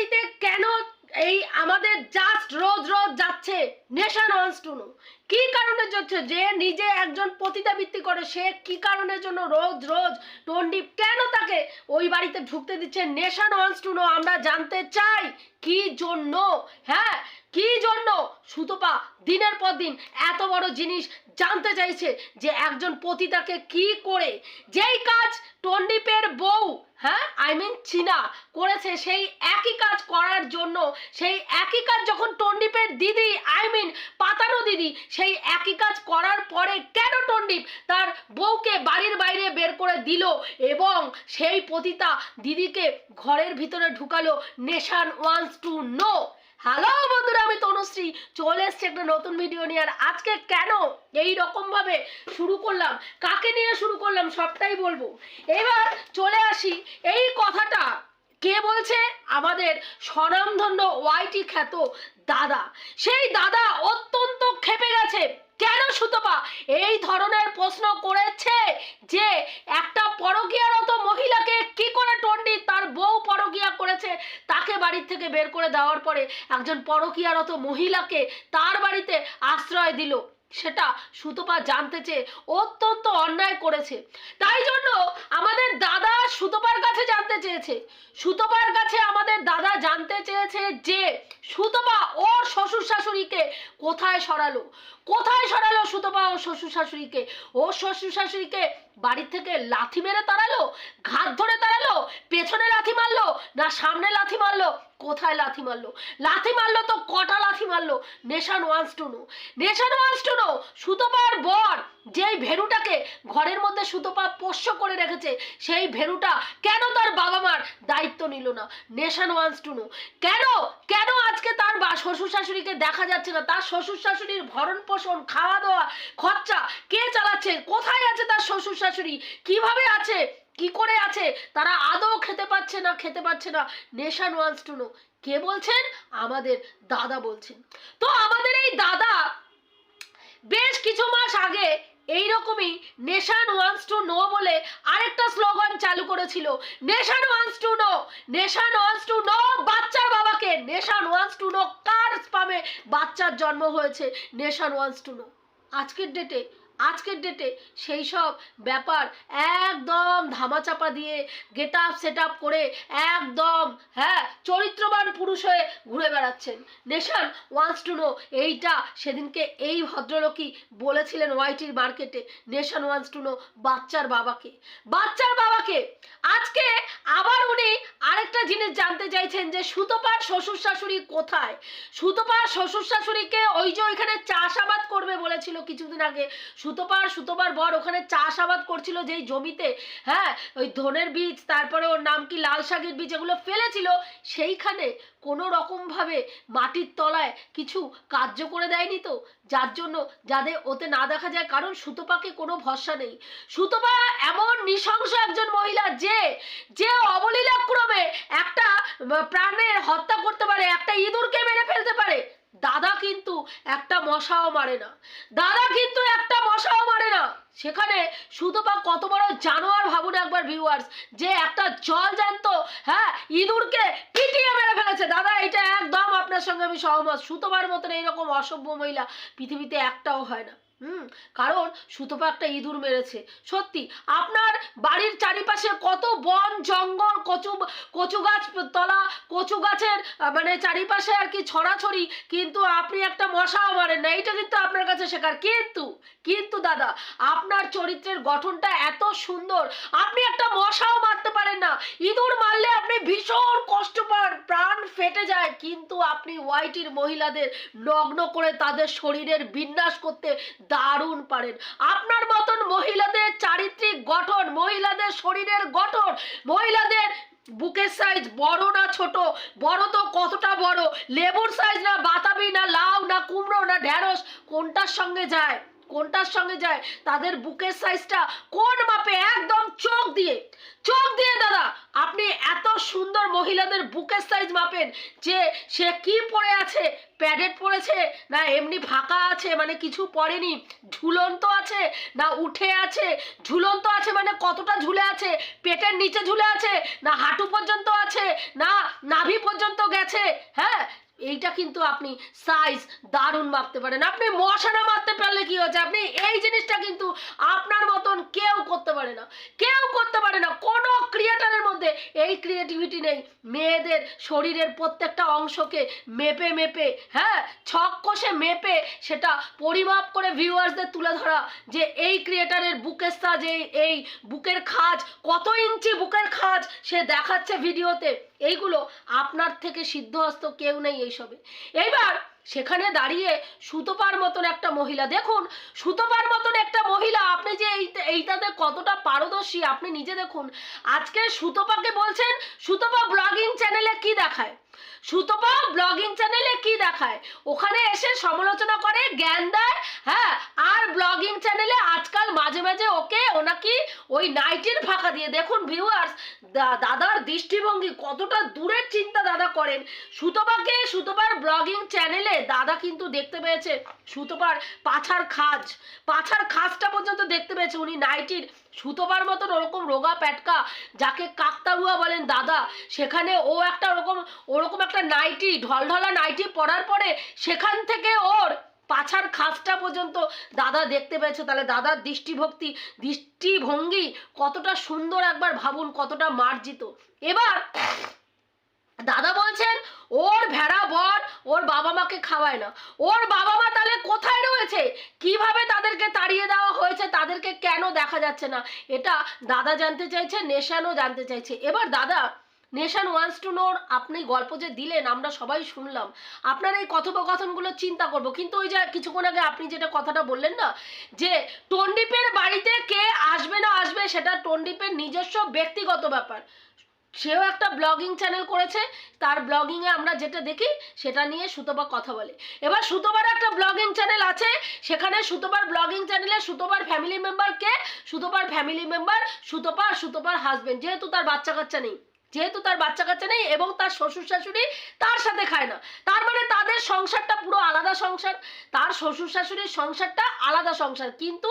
বাড়িতে কেন এই আমাদের জাস্ট রোজ রোজ যাচ্ছে নেশান ওয়ান্স স্টুনু কি কারণে যাচ্ছে? যে নিজে একজন পতিতাবৃত্তি করে, সে কি কারণের জন্য রোজ রোজ টন্ডিপ কেন তাকে ওই বাড়িতে ঢুকতে দিচ্ছে? নেশান টু আমরা জানতে চাই কি জন্য? হ্যাঁ কি জন্য? সুতপা, দিনের পর দিন এত বড় জিনিস জানতে চাইছে যে একজন পতিতাকে কি করে? যেই কাজ টন্ডিপের বউ হ্যাঁ আই মিন চীনা, করেছে, সেই একই কাজ করার জন্য, সেই একই কাজ যখন টন্ডিপের দিদি আই মিন পাতানো দিদি, সেই একই কাজ করার পরে কেন টন্ডিপ তার বউকে বাড়ির বাইরে বের করে দিল এবং সেই পতিতা দিদিকে ঘরের ভিতরে ঢুকালো nation wants to know? Hello বন্ধুরা, আমি তনুশ্রী। চলে এসছি একটা নতুন ভিডিও নিয়ে। আর আজকে কেন এই রকম ভাবে শুরু করলাম? কাকে নিয়ে শুরু করলাম? সবটাই বলব। এবার চলে আসি। এই কথাটা কে বলছে? আমাদের স্বনামধন্য ওয়াইটি খ্যাত দাদা। সেই দাদা অত্যন্ত ক্ষেপে গেছে। কেন সুতপা এই ধরনের প্রশ্ন করেছে? যে একটা পরকীয়ারত মহিলাকে কি করে টন্ডি তার বউ পরকীয়া করেছে তাকে বাড়ির থেকে বের করে দেওয়ার পরে একজন পরকীয়ারত মহিলাকে তার বাড়িতে আশ্রয় দিল। সেটা সুতপা জানতে চেয়ে অত্যন্ত অন্যায় করেছে। তাই জন্য আমাদের দাদা সুতপার কাছে জানতে চেয়েছে। সুতপার কাছে আমাদের দাদা জানতে চেয়েছে যে সুতপা ওর শ্বশুর শাশুড়িকে কোথায় সরালো? কোথায় সরালো সুতপা ও শ্বশুর শাশুড়িকে ও শ্বশুর শাশুড়িকে বাড়ির থেকে লাথি মেরে তাড়ালো? ঘাত ধরে তাড়ালো? পেছনে লাথি মারলো? না সামনে লাথি মারলো? কোথায় লাথি মারলো? লাথি মারলো তো কটা লাথি মারলো? Nation wants to know nation wants to know সুতপার বর যেই ভেরুটাকে ঘরের মধ্যে সুতপা পোষ্য করে রেখেছে, সেই ভেরুটা কেন তার বাবা মার দায়িত্ব নিল না? নেশান ওয়ান্স টু নো কেন? কেন আজকে তার বা শ্বশুর শাশুড়িকে দেখা যাচ্ছে না? তার শ্বশুর শাশুড়ির ভরণ পোষণ খাওয়া দাওয়া খরচা কে চালাচ্ছে? কোথায় আছে তার শ্বশুর শাশুড়ি কীভাবে আছে? কি করে আছে? তারা আদৌ খেতে পাচ্ছে না, খেতে পাচ্ছে না? নেশান ওয়ান্স টু নো কে বলছেন? আমাদের দাদা বলছেন। তো আমাদের এই দাদা এইরকমই নেশান ওয়ান্স টু নো বলে আরেকটা স্লোগান চালু করেছিল। Nation wants to know nation wants to know বাচ্চার বাবাকে। নেশান ওয়ান্স টু নো কার স্পামে বাচ্চার জন্ম হয়েছে নেশান ওয়ান্স টু নো আজকের ডেটে আজকের ডেটে সেই সব ব্যাপার একদম ধামাচাপা দিয়ে গেট আপ সেট আপ করে একদম হ্যাঁ চরিত্রবান পুরুষ হয়ে ঘুরে বেড়াচ্ছেন। নেশান ওয়ান্স টু নো এইটা সেদিনকে এই ভদ্রলোকই বলেছিলেন ওয়াইটির মার্কেটে নেশান ওয়ান্স টু নো বাচ্চার বাবাকে। বাচ্চার বাবাকে! আজকে আবার উনি আরেকটা জিনিস জানতে চাইছেন যে সুতপার শ্বশুর শাশুড়ি কোথায়? সুতপার শ্বশুর শাশুড়িকে ওই যে ওইখানে চাষাবাদ করবে বলেছিল কিছুদিন আগে। সুতপার সুতোপার বর ওখানে চাষাবাদ করছিল যেই জমিতে হ্যাঁ ওই ধনের বীজ, তারপরে ওর নাম কি লাল শাকের বীজ এগুলো ফেলেছিল, সেইখানে কোনো রকমভাবে মাটির তলায় কিছু কার্য করে দেয়নি তো? যার জন্য যাদের ওতে না দেখা যায়, কারণ সুতোপাকে কোনো ভরসা নেই। সুতোপা এমন নৃশংস একজন মহিলা যে যে অবলীলাক্রমে একটা প্রাণের হত্যা করতে পারে, একটা ইঁদুরকে মেরে ফেলতে পারে দাদা কিন্তু একটা মশাও মারে না। দাদা কিন্তু একটা মশাও মারে না। সেখানে সুতপা কত বড় জানোয়ার ভাবুন একবার ভিউয়ার্স যে একটা জল জ্যান্ত হ্যাঁ ইঁদুরকে পিটিয়ে মেরে ফেলেছে। দাদা, এটা একদম আপনার সঙ্গে আমি সহমত। সুতপার মতন এইরকম অসভ্য মহিলা পৃথিবীতে একটাও হয় না। হুম, কারণ সুতপা একটা ইঁদুর মেরেছে। সত্যি, আপনার বাড়ির চারিপাশে কত বন, জঙ্গল, কচু কচু গাছ তলা, কচু গাছের মানে চারিপাশে আর কি ছড়াছড়ি, কিন্তু আপনি একটা মশাও মারেন না, এইটা কিন্তু আপনার কাছে শেখার। কিন্তু কিন্তু দাদা, আপনার চরিত্রের গঠনটা এত সুন্দর, আপনি একটা মশাও মারতে পারেন না। ইঁদুর মারলে আপনি ভীষণ কষ্ট পান, প্রাণ ফেটে যায়, কিন্তু আপনি ওয়াইটির মহিলাদের নগ্ন করে তাদের শরীরের বিন্যাস করতে দারুণ পারেন। আপনার মতন মহিলাদের চারিত্রিক গঠন, মহিলাদের শরীরের গঠন, মহিলাদের বুকের সাইজ বড় না ছোট, বড় তো কতটা বড়, লেবুর সাইজ না বাতাবি, না লাউ, না কুমড়ো, না ঢ্যাঁড়স, কোনটার সঙ্গে যায়, কোনটার সঙ্গে যায়? তাদের বুকের সাইজটা কোন মাপে? একদম চোখ দিয়ে চোখ দিয়ে আপনি এত সুন্দর মহিলাদের বুকের সাইজ মাপেন যে সে কি পরে আছে? প্যাডেড পরেছে? না এমনি ফাঁকা আছে? মানে কিছু পরেনি? ঝুলন্ত আছে? না উঠে আছে? ঝুলন্ত আছে মানে কতটা ঝুলে আছে? পেটের নিচে ঝুলে আছে? না হাঁটু পর্যন্ত আছে? না নাভি পর্যন্ত গেছে? হ্যাঁ? এইটা কিন্তু আপনি সাইজ দারুণ মাপতে পারেন। আপনি মশানা মারতে পারলে কি হচ্ছে আপনি এই জিনিসটা কিন্তু আপনার মতন কেউ করতে পারে না। কেউ করতে পারে না। কোনো ক্রিয়েটারের মধ্যে এই ক্রিয়েটিভিটি নেই। মেয়েদের শরীরের প্রত্যেকটা অংশকে মেপে মেপে হ্যাঁ ছক কষে মেপে সেটা পরিমাপ করে ভিউয়ার্সদের তুলে ধরা যে এই ক্রিয়েটারের বুকের সাজ, এই এই বুকের খাজ, কত ইঞ্চি বুকের খাজ সে দেখাচ্ছে ভিডিওতে এইগুলো আপনার থেকে সিদ্ধহস্ত কেউ নেই এইসবে। এইবার সেখানে দাঁড়িয়ে সুতোপার মতন একটা মহিলা, দেখুন, সুতোপার মতন একটা মহিলা, আপনি যে এই, এইটাতে কতটা পারদর্শী, আপনি নিজে দেখুন। আজকে সুতোপাকে বলছেন, সুতোপা ব্লগিং চ্যানেলে কি দেখায়? সুতপা ব্লগিং চ্যানেলে কি দেখায়? ওখানে এসে সমালোচনা করে, জ্ঞান দেয় হ্যাঁ আর মাঝে মাঝে ওকে ওনাকে ওই নাইটির ফাঁকা দিয়ে। দেখুন ভিউয়ার্স দাদার দৃষ্টিভঙ্গি কতটা দূরের চিন্তা দাদা করেন। সুতপাকে, সুতপার ব্লগিং চ্যানেলে দাদা কিন্তু দেখতে পেয়েছে সুতপার পাছার খাজ। পাছার খাজটা পর্যন্ত দেখতে পেয়েছে উনি নাইটির। সুতোবার মতন ওরকম রোগা প্যাটকা যাকে কাকতারুয়া বলেন দাদা, সেখানে ও একটা ওরকম ওরকম একটা নাইটি, ঢলঢলা নাইটি পরার পরে সেখান থেকে ওর পাছার খাসটা পর্যন্ত দাদা দেখতে পেয়েছে। তাহলে দাদার দৃষ্টিভক্তি, দৃষ্টিভঙ্গি কতটা সুন্দর একবার ভাবুন, কতটা মার্জিত। এবার দাদা বলছেন, ওর ভেড়া বর ওর বাবা মাকে খাওয়ায় না। ওর বাবা মা তাহলে কোথায় রয়েছে? কীভাবে তাদেরকে তাড়িয়ে দেওয়া হয়েছে? তাদেরকে কেন দেখা যাচ্ছে না? এটা দাদা জানতে চাইছে, নেশানও জানতে চাইছে। এবার দাদা নেশান ওয়ান্স টু নোর আপনি গল্প যে দিলেন, আমরা সবাই শুনলাম। আপনার এই কথোপকথনগুলো চিন্তা করব। কিন্তু ওই যে কিছুক্ষণ আগে আপনি যেটা কথাটা বললেন না, যে টন্ডিপের বাড়িতে কে আসবে না আসবে, সেটা টন্ডিপের নিজস্ব ব্যক্তিগত ব্যাপার। সেও একটা ব্লগিং চ্যানেল করেছে, তার ব্লগিংয়ে আমরা যেটা দেখি, সেটা নিয়ে সুতোবা কথা বলে। এবার সুতোবার একটা ব্লগিং চ্যানেল আছে, সেখানে সুতোবার ব্লগিং চ্যানেলে সুতোবার ফ্যামিলি মেম্বার কে? সুতোবার ফ্যামিলি মেম্বার সুতোপা আর সুতোপার হাজবেন্ড যেহেতু তার বাচ্চা কাচ্চা নেই। যেহেতু তার বাচ্চা কাচ্চা নেই এবং তার শ্বশুর শাশুড়ি তার সাথে খায় না। তার মানে তাদের সংসারটা পুরো আলাদা সংসার, তার শ্বশুর শাশুড়ির সংসারটা আলাদা সংসার। কিন্তু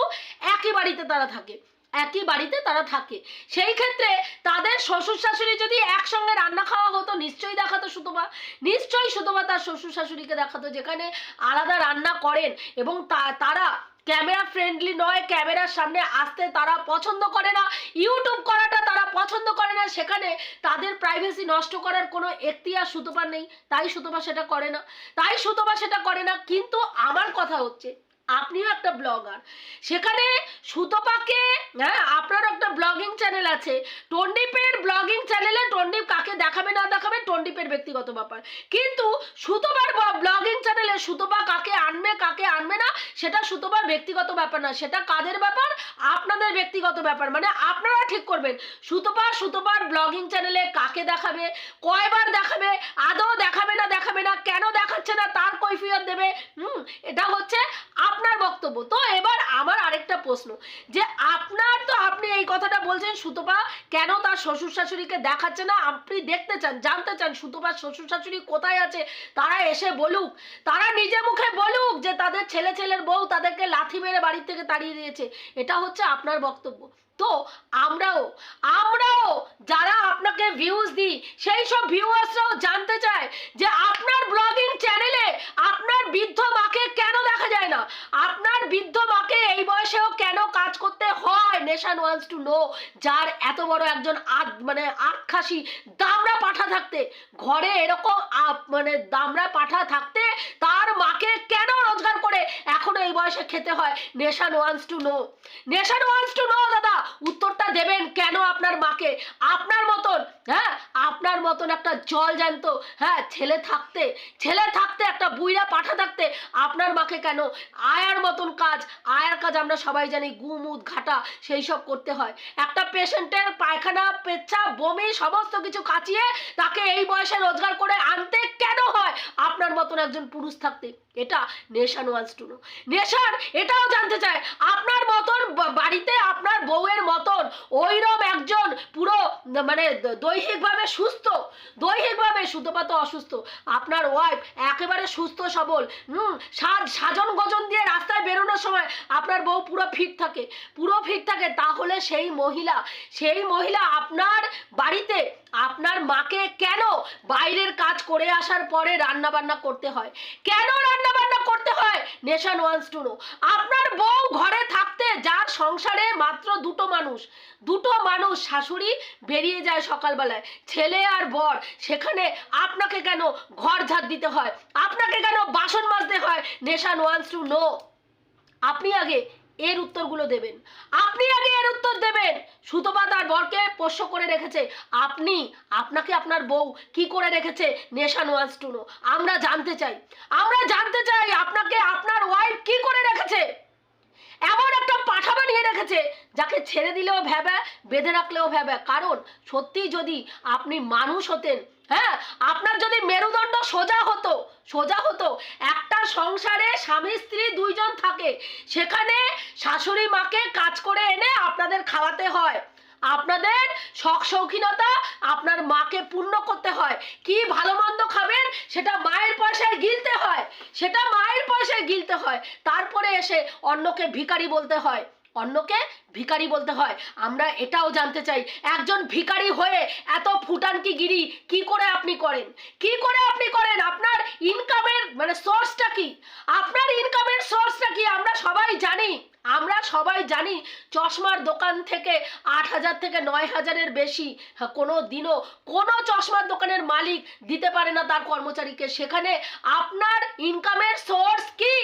একই বাড়িতে তারা থাকে, একই বাড়িতে তারা থাকে। সেই ক্ষেত্রে তাদের শ্বশুর শাশুড়ি যদি একসঙ্গে রান্না খাওয়া হতো, নিশ্চয়ই দেখাতো সুতোবা নিশ্চয়ই সুতোবা তার শ্বশুর শাশুড়িকে দেখাতো, যেখানে আলাদা রান্না করেন এবং তারা ক্যামেরা ফ্রেন্ডলি নয়, ক্যামেরার সামনে আসতে তারা পছন্দ করে না, ইউটিউব করাটা তারা পছন্দ করে না, সেখানে তাদের প্রাইভেসি নষ্ট করার কোনো এখতিয়ার সুতোপার নেই, তাই সুতোপা সেটা করে না, তাই সুতোপা সেটা করে না, কিন্তু আমার কথা হচ্ছে আপনিও একটা ব্লগার। সেখানে সুতপাকে হ্যাঁ আপনার একটা ব্লগিং চ্যানেল আছে। টন্ডিপের ব্লগিং চ্যানেলে টন্ডিপ কাকে দেখাবে না দেখাবে, টন্ডিপের ব্যক্তিগত ব্যাপার। কিন্তু সুতপার ব্লগিং চ্যানেলে সুতপা কাকে আনবে কাকে আনবে না, সেটা সুতপার ব্যক্তিগত ব্যাপার না, সেটা কাদের ব্যাপার? আপনাদের ব্যক্তিগত ব্যাপার। মানে আপনারা ঠিক করবেন, সুতপা সুতপার ব্লগিং চ্যানেলে কাকে দেখাবে, কয়বার দেখাবে, আদৌ দেখাবে না দেখাবে না, কেন দেখাচ্ছে না, তার কৈফিয়ত দেবে, হুম, এটা হচ্ছে আপনার বক্তব্য। তো এবার আমার আরেকটা প্রশ্ন, যে আপনার তো আপনি এই কথাটা বলছেন সুতপা, কেন তার শ্বশুর শাশুড়িকে দেখাচ্ছে না? আপনি দেখতে চান, জানতে চান সুতপার শ্বশুর শাশুড়ি কোথায় আছে? তারা এসে বলুক, তারা নিজে মুখে বলুক যে তাদের ছেলে ছেলের বউ তাদেরকে লাথি মেরে বাড়ি থেকে তাড়িয়ে দিয়েছে। এটা হচ্ছে আপনার বক্তব্য। তো আমরাও আমরাও যারা আপনাকে ভিউজ দিই, সেই সব ভিউয়ার্সরাও জানতে চায় যে আপনার ব্লগিং চ্যানেলে আপনার বৃদ্ধ মাকে কেন দেখা যায় না আপনার বৃদ্ধ মাকে এই বয়সেও কেন কাজ করতে হয়? নেশান ওয়ান্স টু নো যার এত বড় একজন আদ মানে আটখাসি দামড়া পাঠা থাকতে, ঘরে এরকম মানে দামড়া পাঠা থাকতে, তার মাকে কেন করে এখনও এই বয়সে খেতে হয়। Nation wants to know nation wants to know দাদা। উত্তরটা দেবেন কেন আপনার মাকে? আপনার মতন হ্যাঁ? আপনার মতন একটা জল জ্যান্ত হ্যাঁ? ছেলে থাকতে ছেলে থাকতে, একটা বুইরা পাঠা থাকতে আপনার মাকে কেন? আয়ার মতন কাজ, আয়ার কাজ আমরা সবাই জানি গুমুদ ঘাটা, সেই সব করতে হয়। একটা পেশেন্টের পায়খানা, পেচ্ছা, বমি, সমস্ত কিছু কাচিয়ে তাকে এই বয়সে রোজগার করে আনতে কেন হয়? আপনার মতন একজন পুরুষ থাকতে। এটা নেশান ওয়ান্স টু নেশার এটাও জানতে চায়। আপনার মতন বাড়িতে আপনার বউয়ের মতন ওইরকম একজন পুরো মানে দৈহিকভাবে সুস্থ, দৈহিকভাবে তো অসুস্থ। আপনার ওয়াইফ একেবারে সুস্থ, সবল। হুম, সাজ, সাজন গজন দিয়ে রাস্তায় বেরোনোর সময় আপনার বউ পুরো ফিট থাকে। পুরো ফিট থাকে। তাহলে সেই মহিলা সেই মহিলা আপনার বাড়িতে আপনার মাকে কেন বাইরের কাজ করে আসার পরে রান্না বান্না করতে হয়? কেন রান্না বান্না করতে হয়? নেশন ওয়ান্স টু নো আপনার বউ ঘরে থাকতে যার সংসারে মাত্র দুটো মানুষ দুটো মানুষ শাশুড়ি বেরিয়ে যায় সকালবেলায়, ছেলে আর বর, সেখানে আপনাকে কেন ঘর ঝাড় দিতে হয়? আপনাকে কেন বাসন মাজতে হয়? নেশান ওয়ান্স টু নো আপনি আগে এর উত্তরগুলো দেবেন। আপনি আগে এর উত্তর দেবেন। সুতপা তার বরকে পোষ্য করে রেখেছে। আপনি, আপনাকে আপনার বউ কি করে রেখেছে? নেশান ওয়ান্স টু নো আমরা জানতে চাই। আমরা জানতে চাই আপনাকে আপনার ওয়াইফ কি করে রেখেছে? এমন একটা পাঠা বানিয়ে রেখেছে, যাকে ছেড়ে দিলেও ভ্যাবা, বেঁধে রাখলেও ভ্যাবা। কারণ সত্যি যদি আপনি মানুষ হতেন হ্যাঁ আপনার যদি মেরুদণ্ড সোজা হতো সোজা হতো। একটা সংসারে স্বামী, স্ত্রী দুইজন থাকে। সেখানে শাশুড়ি মাকে কাজ করে এনে আপনাদের খাওয়াতে হয়। আপনাদের শখ শৌখিনতা আপনার মাকে পূর্ণ করতে হয়। কি ভালো মন্দ খাবেন সেটা মায়ের পয়সায় গিলতে হয়। সেটা মায়ের পয়সায় গিলতে হয়। তারপরে এসে অন্যকে ভিখারি বলতে হয়। অন্যকে ভিকারি বলতে হয়। আমরা এটাও জানতে চাই, একজন ভিকারি হয়ে এত ফুটান কি গিরি কি করে আপনি করেন? কি করে আপনি করেন? আপনার ইনকামের মানে সোর্সটা কি? আপনার ইনকামের সোর্সটা কি? আমরা সবাই জানি। আমরা সবাই জানি চশমার দোকান থেকে আট হাজার থেকে নয় হাজারের বেশি হ্যাঁ, কোনো দিনও কোনো চশমার দোকানের মালিক দিতে পারে না তার কর্মচারীকে। সেখানে আপনার ইনকামের সোর্স কি?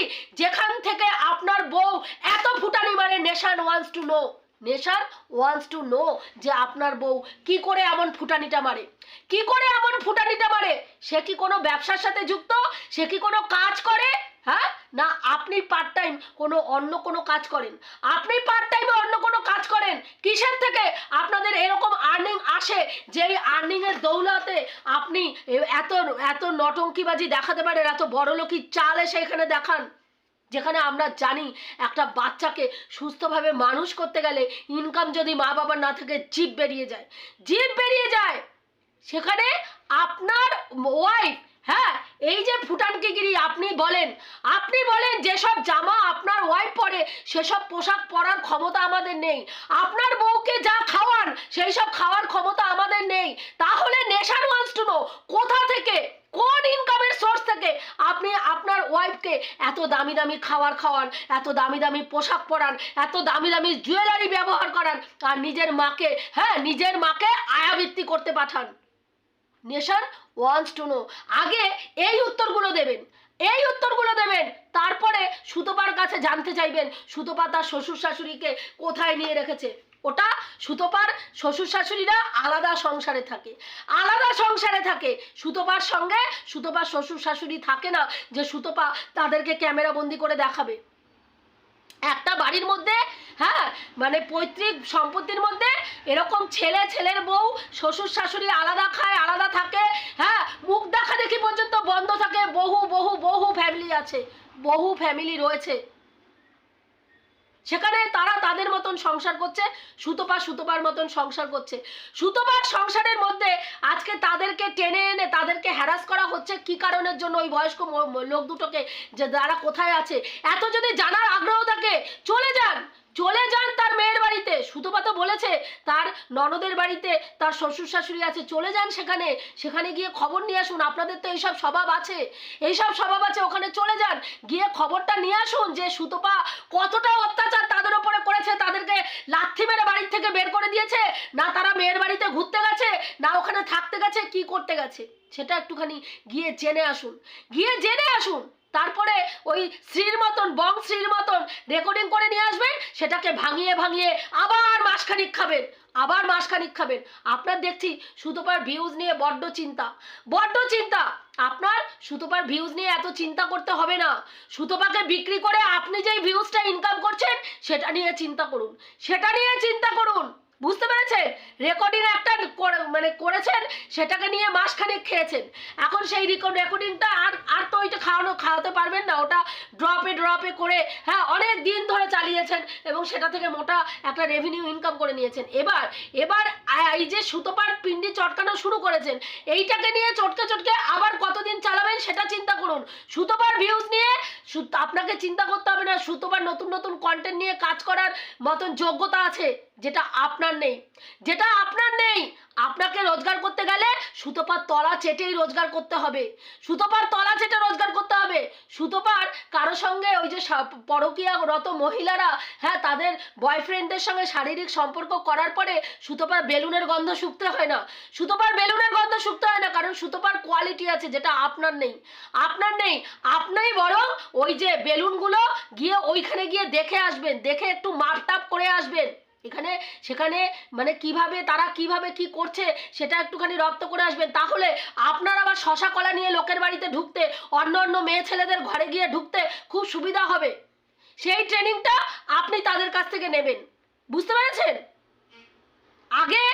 যেখান থেকে আপনার বউ এত ফুটানি মারে nation wants to know nation wants to know যে আপনার বউ কি করে এমন ফুটানিটা মারে। কি করে এমন ফুটানিটা মারে? সে কি কোনো ব্যবসার সাথে যুক্ত? সে কি কোনো কাজ করে? হ্যাঁ? না, আপনি পার্ট টাইম কোনো অন্য কোনো কাজ করেন। আপনি পার্ট টাইমে অন্য কোনো কাজ করেন। কিসের থেকে? আপনাদের এরকম আর্নিং আসে যেই আর্নিংয়ের দৌলতে আপনি এত এত নটঙ্কিবাজি দেখাতে পারেন, এত বড় লোকই চাল এসে এখানে দেখান। যেখানে আমরা জানি একটা বাচ্চাকে সুস্থভাবে মানুষ করতে গেলে ইনকাম যদি মা বাবার না থাকে জিপ বেরিয়ে যায়। জিপ বেরিয়ে যায়। সেখানে আপনার ওয়াইফ হ্যাঁ এই যে ফুটানকিগিরি আপনি বলেন। আপনি বলেন যেসব জামা আপনার ওয়াইফ পরে, সেসব পোশাক পরার ক্ষমতা আমাদের নেই। আপনার বউকে যা খাওয়ান সেই সব খাওয়ার ক্ষমতা আমাদের নেই। তাহলে নেশার ওয়ান্স টু নো কোথা থেকে, কোন ইনকামের সোর্স থেকে আপনি আপনার ওয়াইফকে এত দামি দামি খাবার খাওয়ান, এত দামি দামি পোশাক পরান, এত দামি দামি জুয়েলারি ব্যবহার করান, আর নিজের মাকে হ্যাঁ নিজের মাকে আয়াবৃত্তি করতে পাঠান? নেশন ওয়ান্টস টু নো আগে এই উত্তরগুলো দেবেন। এই উত্তরগুলো দেবেন, তারপরে সুতোপার কাছে জানতে চাইবেন, সুতোপা তার শ্বশুর শাশুড়িকে কোথায় নিয়ে রেখেছে। ওটা সুতোপার শ্বশুর শাশুড়িরা আলাদা সংসারে থাকে। আলাদা সংসারে থাকে। সুতোপার সঙ্গে সুতোপার শ্বশুর শাশুড়ি থাকে না যে সুতোপা তাদেরকে ক্যামেরা বন্দি করে দেখাবে। একটা বাড়ির মধ্যে হ্যাঁ মানে পৈতৃক সম্পত্তির মধ্যে এরকম ছেলে, ছেলের বউ, শ্বশুর, শাশুড়ি আলাদা খায়, আলাদা থাকে হ্যাঁ মুখ দেখা দেখি পর্যন্ত বন্ধ থাকে, বহু বহু বহু ফ্যামিলি আছে, বহু ফ্যামিলি রয়েছে। সেখানে তারা তাদের মতন সংসার করছে, সুতপা সুতপার মতন সংসার করছে। সুতপার সংসারের মধ্যে আজকে তাদেরকে টেনে হ্যারাস করা হচ্ছে? কি কারণের জন্য ওই বয়স্ক লোক দুটোকে? যে তারা কোথায় আছে? এত যদি জানার আগ্রহ থাকে, চলে যান! চলে যান তার মেয়ের বাড়িতে। সুতপা তো বলেছে তার ননদের বাড়িতে তার শ্বশুর শাশুড়ি আছে। চলে যান সেখানে। সেখানে গিয়ে খবর নিয়ে আসুন। আপনাদের তো এইসব স্বভাব আছে। এইসব স্বভাব আছে, ওখানে চলে যান। গিয়ে খবরটা নিয়ে আসুন যে সুতপা কতটা অত্যাচার তাদের উপরে করেছে। তাদেরকে লাথি মেরে বাড়ির থেকে বের করে দিয়েছে। না তারা মেয়ের বাড়িতে ঘুরতে গেছে, না ওখানে থাকতে গেছে, কি করতে গেছে? সেটা একটুখানি গিয়ে জেনে আসুন। গিয়ে জেনে আসুন। তারপরে ওই শ্রীর মতন, বং শ্রীর মতন রেকর্ডিং করে নিয়ে আসবেন, সেটাকে ভাঙিয়ে ভাঙিয়ে আবার মাসখানিক খাবেন, আবার মাসখানিক খাবেন। আপনার দেখছি সুতোপার ভিউজ নিয়ে বড্ড চিন্তা। বড্ড চিন্তা! আপনার সুতোপার ভিউজ নিয়ে এত চিন্তা করতে হবে না। সুতোপাকে বিক্রি করে আপনি যেই ভিউজটা ইনকাম করছেন, সেটা নিয়ে চিন্তা করুন। সেটা নিয়ে চিন্তা করুন। বুঝতে পেরেছেন? রেকর্ডিং একটা মানে করেছেন, সেটাকে নিয়ে মাসখানেক খেয়েছেন। এখন সেই রেকর্ডিংটা আর আর তো ওইটা খাওয়ানো, খাওয়াতে পারবেন না, ওটা ড্রপে ড্রপে করে হ্যাঁ অনেক দিন ধরে চালিয়েছেন এবং সেটা থেকে মোটা একটা রেভিনিউ ইনকাম করে নিয়েছেন। এবার এবার এই যে সুতোপার পিন্ডি চটকানো শুরু করেছেন, এইটাকে নিয়ে চটকে চটকে আবার কতদিন চালাবেন সেটা চিন্তা করুন। সুতোপার ভিউজ নিয়ে আপনাকে চিন্তা করতে হবে না, সুতোপার নতুন নতুন কন্টেন্ট নিয়ে কাজ করার মতন যোগ্যতা আছে। যেটা আপনার নেই। যেটা আপনার নেই, আপনাকে রোজগার করতে গেলে সুতোপার তলা চেটেই রোজগার করতে হবে। সুতোপার তলা চেটে রোজগার করতে হবে। সুতোপার কারও সঙ্গে ওই যে পরকীয়ারত মহিলারা হ্যাঁ তাদের বয়ফ্রেন্ডদের সঙ্গে শারীরিক সম্পর্ক করার পরে সুতোপার বেলুনের গন্ধ শুকতে হয় না। সুতোপার বেলুনের গন্ধ শুকতে হয় না, কারণ সুতোপার কোয়ালিটি আছে, যেটা আপনার নেই। আপনার নেই, আপনিই বরং ওই যে বেলুনগুলো গিয়ে ওইখানে গিয়ে দেখে আসবেন, দেখে একটু মাপটাপ করে আসবেন। এখানে, সেখানে মানে কীভাবে, তারা কীভাবে কি করছে, সেটা একটুখানি রপ্ত করে আসবেন। তাহলে আপনার আবার শশা কলা নিয়ে লোকের বাড়িতে ঢুকতে, অন্য অন্য মেয়ে ছেলেদের ঘরে গিয়ে ঢুকতে খুব সুবিধা হবে। সেই ট্রেনিংটা আপনি তাদের কাছ থেকে নেবেন। বুঝতে পেরেছেন? আগে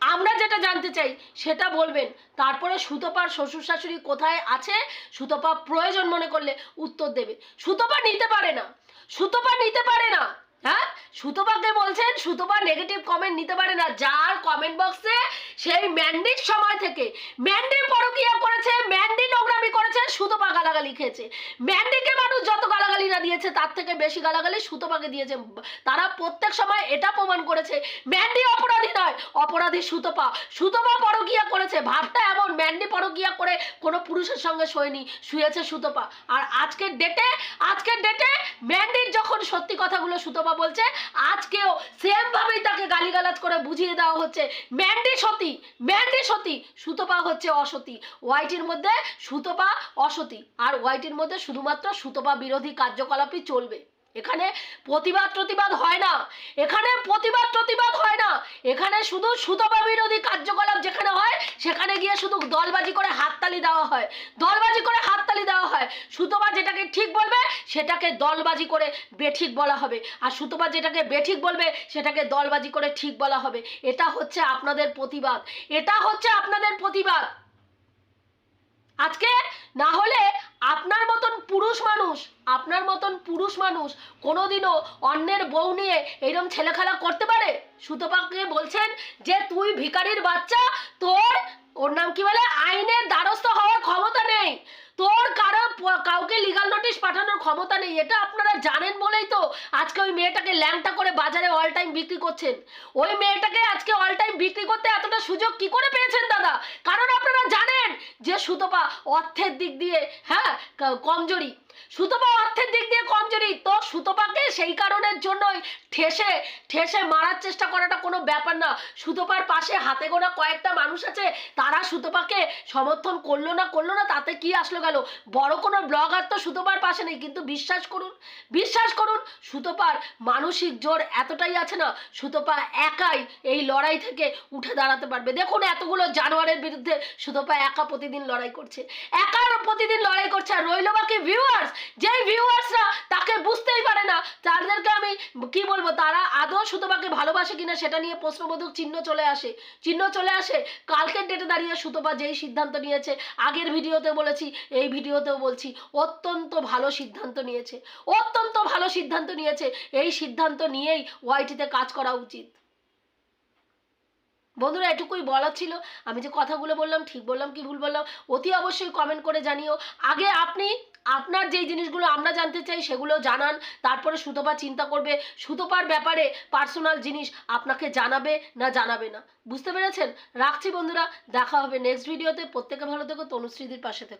আমরা যেটা জানতে চাই, সেটা বলবেন। তারপরে সুতপার শ্বশুর শাশুড়ি কোথায় আছে, সুতপা প্রয়োজন মনে করলে উত্তর দেবে। সুতপা নিতে পারে না। সুতপা নিতে পারে না। হ্যাঁ? সুতপাকে বলছেন, সুতপা নেগেটিভ কমেন্ট নিতে পারে না। যার কমেন্ট বক্সে সেই ম্যান্ডির সময় থেকে। ম্যান্ডি পরকিয়া করেছে ম্যান্ডি নোংরামি করেছে, সুতপা গালাগালি খেয়েছে। ম্যান্ডিকে মানুষ যত গালাগালি না দিয়েছে, তার থেকে বেশি গালাগালি সুতপাকে দিয়েছে। তারা প্রত্যেক সময় এটা প্রমাণ করেছে। ম্যান্ডি অপরাধী নয়, অপরাধী সুতপা। সুতপা পরকিয়া করেছে। ভাবটা এমন ম্যান্ডি পরকিয়া করে কোনো পুরুষের সঙ্গে শোয়নি, শুয়েছে সুতপা। আর আজকের ডেটে আজকের ডেটে ম্যান্ডির যখন সত্যি কথাগুলো সুতপা বলছে আজকেও সেম ভাবেই তাকে গালিগালাজ করে বুঝিয়ে দেওয়া হচ্ছে। ম্যান্ডে সতী ম্যান্ডে সতী, সুতপা হচ্ছে অসতী। ওয়াইটির মধ্যে সুতপা, অসতী। আর ওয়াইটির মধ্যে শুধুমাত্র সুতপা বিরোধী কার্যকলাপই চলবে। এখানে প্রতিবাদ প্রতিবাদ হয় না। এখানে প্রতিবাদ প্রতিবাদ হয় না। এখানে শুধু সুতপা বিরোধী কার্যকলাপ যেখানে হয়, সেখানে গিয়ে শুধু দলবাজি করে হাততালি দেওয়া হয়। দলবাজি করে হাততালি দেওয়া হয়। সুতপা যেটাকে ঠিক বলবে, সেটাকে দলবাজি করে বেঠিক বলা হবে। আর সুতপা যেটাকে বেঠিক বলবে, সেটাকে দলবাজি করে ঠিক বলা হবে। এটা হচ্ছে আপনাদের প্রতিবাদ। এটা হচ্ছে আপনাদের প্রতিবাদ। আজকে না হলে পুরুষ মানুষ, আপনার মতন পুরুষ মানুষ কোনোদিনও অন্যের বউ নিয়ে এরম ছেলেখেলা করতে পারে? সুতপাকে বলছেন যে, তুই ভিখারির বাচ্চা, তোর ওর নাম কি বলে? আইনের দ্বারস্থ হওয়ার ক্ষমতা নেই। তোর কারও কাউকে লিগাল নোটিশ পাঠানোর ক্ষমতা নেই। এটা আপনারা জানেন বলেই তো আজকে ওই মেয়েটাকে ল্যাংটা করে বাজারে অল টাইম বিক্রি করছেন। ওই মেয়েটাকে আজকে অল টাইম বিক্রি করতে এতটা সুযোগ কি করে পেয়েছেন দাদা? কারণ আপনারা জানেন যে সুতপা অর্থের দিক দিয়ে হ্যাঁ কমজোরি। সুতপা অর্থের দিক দিয়ে কমজোরি তো সুতপাকে সেই কারণের জন্যই ঠেসে ঠেসে মারার চেষ্টা করাটা কোনো ব্যাপার না। সুতপার পাশে হাতে গোনা কয়েকটা মানুষ আছে, তারা সুতপাকে সমর্থন করল না করল না, তাতে কি আসলো গেল? বড় কোনো ব্লগার তো সুতপার পাশে নেই, কিন্তু বিশ্বাস করুন বিশ্বাস করুন, সুতপার মানসিক জোর এতটাই আছে না, সুতপা একাই এই লড়াই থেকে উঠে দাঁড়াতে পারবে। দেখুন এতগুলো জানোয়ারের বিরুদ্ধে সুতপা একা প্রতিদিন লড়াই করছে। একা প্রতিদিন লড়াই করছে, আর রইল বাকি ভিউয়ার্স যেই ভিউয়ার্সরা তাকে বুঝতেই পারে না আমি কি বলব, তারা আদৌ সুতপাকে ভালোবাসে কিনা সেটা নিয়ে প্রশ্নবোধক চিহ্ন চলে আসে। চিহ্ন চলে আসে, কালকের ডেটে দাঁড়িয়ে সুতপা যেই সিদ্ধান্ত নিয়েছে, আগের ভিডিওতে বলেছি, এই ভিডিওতেও বলছি, অত্যন্ত ভালো সিদ্ধান্ত নিয়েছে। অত্যন্ত ভালো সিদ্ধান্ত নিয়েছে, এই সিদ্ধান্ত নিয়েই ওয়াইটিতে কাজ করা উচিত। বন্ধুরা এটুকুই বলার ছিল। আমি যে কথাগুলো বললাম, ঠিক বললাম কি ভুল বললাম, অতি অবশ্যই কমেন্ট করে জানিও। আগে আপনি আপনার যেই জিনিসগুলো আমরা জানতে চাই সেগুলো জানান, তারপরে সুতপা চিন্তা করবে। সুতপার ব্যাপারে পার্সোনাল জিনিস আপনাকে জানাবে না জানাবে না। বুঝতে পেরেছেন? রাখছি বন্ধুরা, দেখা হবে নেক্সট ভিডিওতে প্রত্যেকে ভালো থেকো, তনুশ্রীদির পাশে থেকো।